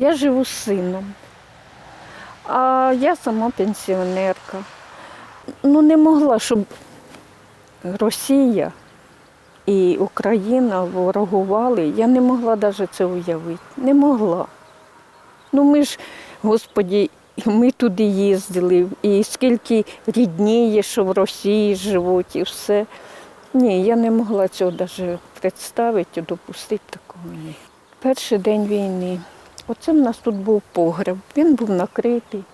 Я живу з сином, а я сама пенсіонерка. Ну, не могла, щоб Росія і Україна ворогували. Я не могла навіть це уявити. Не могла. Ну ми ж, Господі, ми туди їздили, і скільки рідні є, що в Росії живуть, і все. Ні, я не могла цього навіть представити, допустити такого. Перший день війни. Оце в нас тут був погреб. Він був накритий.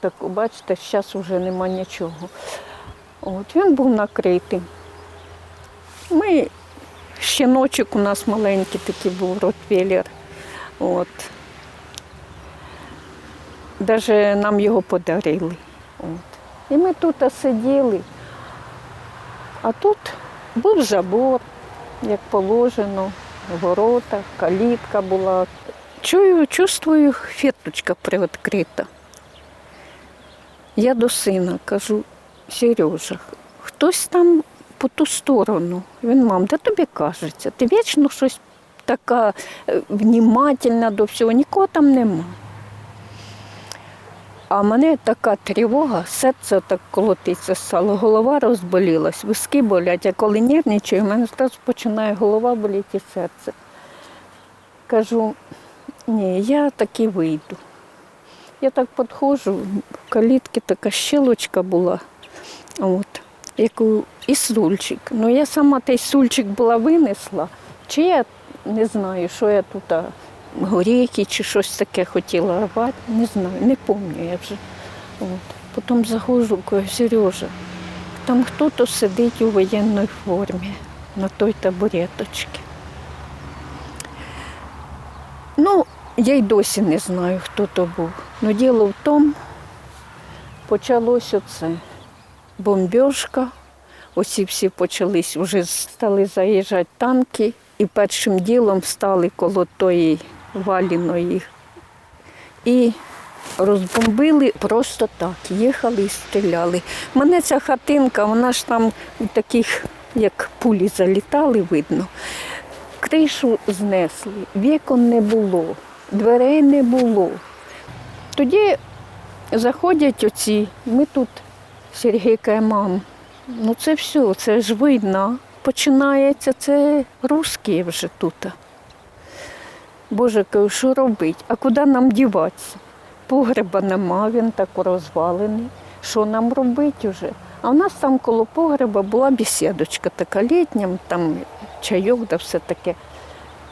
Так, бачите, зараз вже нема нічого. От, він був накритий. Ми, щеночок у нас маленький такий був ротвейлер. От. Даже нам його подарили. От. І ми тут сиділи. А тут був забор, як положено, ворота, калітка була. Чую, чувствую, фірточка приоткрита. Я до сина кажу, Сережа, хтось там по ту сторону. Він, мам, де тобі кажеться? Ти вічно щось така е, внімательна до всього, нікого там нема. А мене така тривога, серце так колотиться стало, голова розболілась, виски болять, а коли нервничаю, в мене одразу починає голова боліти і серце. Кажу, ні, я таки вийду. Я так підходжу, в калітці така щелочка була, от, яку і сульчик. Ну я сама той сульчик була винесла, чи я не знаю, що я тут горіхи чи щось таке хотіла рвати, не знаю, не пам'ятаю я вже. От. Потім заходжу, кажу, Сережа, там хтось сидить у воєнній формі на той табуреточці. Ну, я й досі не знаю, хто то був. Ну, діло в тому, почалось оце. Бомбіжка, оці всі почались, вже стали заїжджати танки, і першим ділом стали коло тої валіної. І розбомбили просто так, їхали і стріляли. Мене ця хатинка, вона ж там у таких, як пулі залітали, видно. Кришу знесли, вікон не було, дверей не було. Тоді заходять оці, ми тут, Сергій каже, мам, ну це все, це ж війна. Починається, це русські вже тут. Боже, кажу, що робити? А куди нам діватися? Погреба нема, він так розвалений. Що нам робити вже? А в нас там коло погреба була бесідочка така літня, там чайок да все таке.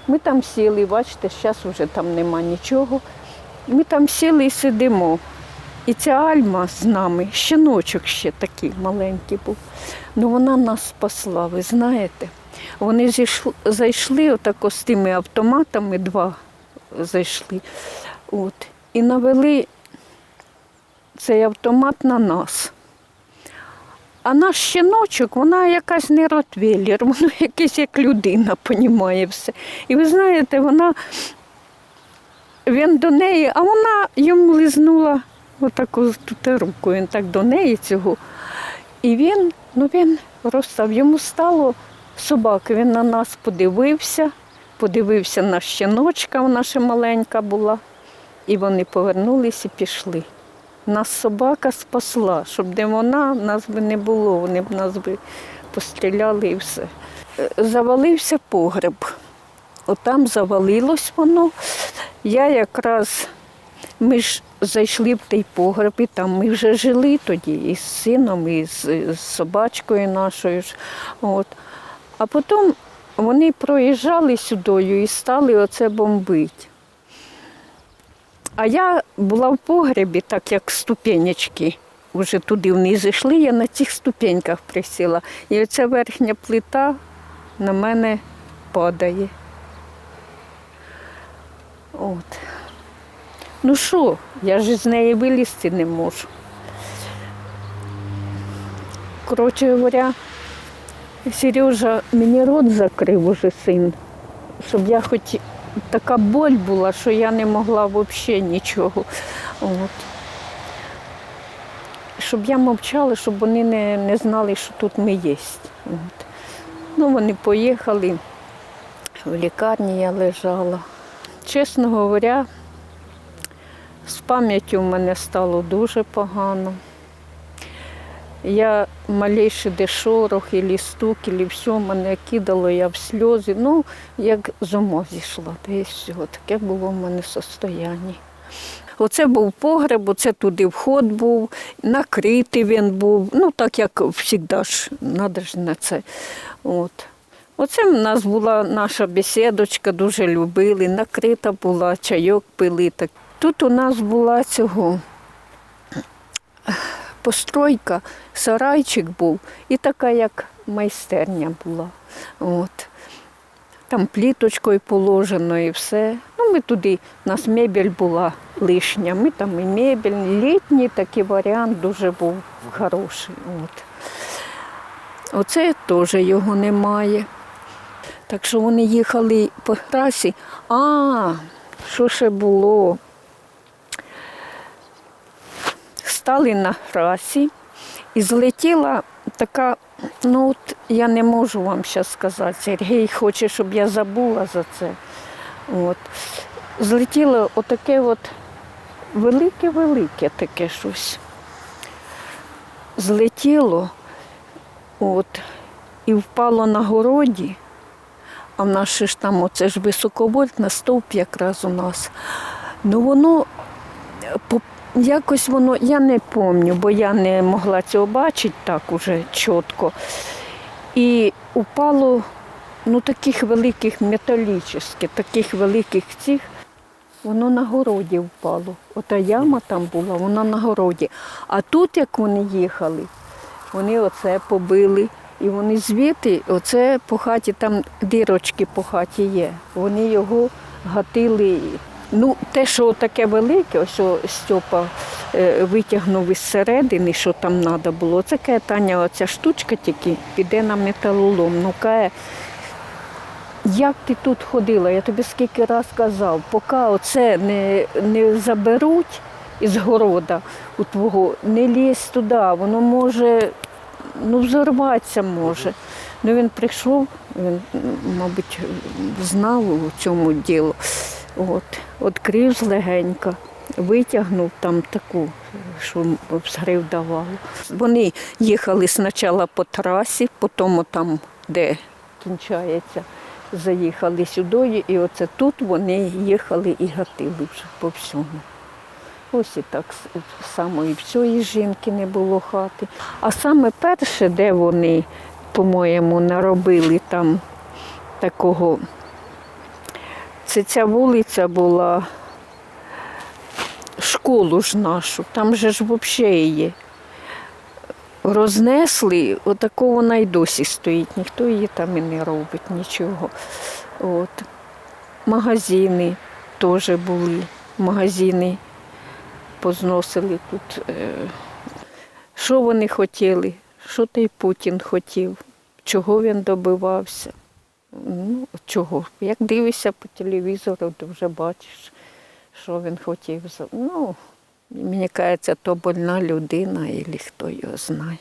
Ми там сіли, бачите, зараз вже там нема нічого. Ми там сіли і сидимо. І ця Альма з нами, щеночок ще такий маленький був. Ну вона нас спасла, ви знаєте. Вони зійшли, зайшли отако з тими автоматами, два зайшли. От, і навели цей автомат на нас. А наш щеночок, вона якась не ротвейлер, вона якась як людина, понімає все. І ви знаєте, вона, він до неї, а вона йому лизнула отаку тут руку, він так до неї цього. І він, ну він розстав, йому стало собаки, він на нас подивився, подивився на щеночка, вона ще маленька була. І вони повернулись і пішли. Нас собака спасла, щоб де вона, нас би не було, вони б нас би постріляли і все. Е, Завалився погреб. Отам завалилось воно. Я якраз, ми ж зайшли в той погреб, і там ми вже жили тоді і з сином, і з, з собачкою нашою. От. А потім вони проїжджали сюдою і стали оце бомбити. А я була в погребі, так як ступенечки. Вже туди вниз йшли, я на цих ступеньках присіла. І оця верхня плита на мене падає. От. Ну що, я ж з неї вилізти не можу. Коротше говоря, Сережа мені рот закрив уже син, щоб я хоч така боль була, що я не могла взагалі нічого. От. Щоб я мовчала, щоб вони не, не знали, що тут ми є. От. Ну, вони поїхали, в лікарні я лежала. Чесно говоря, З пам'яттю в мене стало дуже погано. Я малейший де шорох, і стук, і все мене кидало, я в сльози. Ну, як з ума зійшла, та і. Таке було в мене состояння. Оце був погреб, оце туди вход був, накритий він був. Ну, так як завжди ж, треба ж на це. От. Оце в нас була наша бесідочка, дуже любили, накрита була, чайок пили. Так. Тут у нас була цього постройка, сарайчик був і така, як майстерня була. От. Там пліточкою положено і все. Ну, ми туди, у нас мебель була лишня, ми там і мебель, літній такий варіант дуже був хороший. От. Оце теж його немає. Так що вони їхали по трасі. А, що ще було? Стали на трасі і злетіла така, ну от я не можу вам зараз сказати, Сергій хоче, щоб я забула за це. От. Злетіло отаке от велике-велике таке щось. Злетіло от, і впало на городі. А в ж там оце ж високовольтна стовп якраз у нас. Ну воно е, якось воно, я не пам'ятаю, бо я не могла цього бачити так уже чітко. І упало ну, таких великих металічних, таких великих цих, воно на городі впало. Ота яма там була, вона на городі. А тут, як вони їхали, вони оце побили. І вони звідти, оце по хаті, там дірочки по хаті є. Вони його гатили. Ну, те, що таке велике, ось Стьопа е, витягнув із середини, що там треба було. Це каже, Таня, оця штучка тільки піде на металолом. Ну, каже, як ти тут ходила? Я тобі скільки раз казав, поки оце не, не заберуть із города у твого, не лізь туди, воно може ну, взорватися може. Ну він прийшов, він, мабуть, знав у цьому ділу. От, відкрив злегенька, витягнув там таку, що взрив давало. Вони їхали спочатку по трасі, потім там, де кінчається, заїхали сюди, і оце тут вони їхали і гатили вже по всьому. Ось і так само і в жінки не було хати. А саме перше, де вони, по-моєму, наробили там такого, це ця вулиця була школу ж нашу, там же ж взагалі її рознесли, отако вона й досі стоїть, ніхто її там і не робить, нічого. От. Магазини теж були, магазини позносили тут. е, Що вони хотіли, що той Путін хотів, чого він добивався. Ну, чого? Як дивишся по телевізору, то вже бачиш, що він хотів. Ну, мені кажеться, то больна людина, і хто його знає.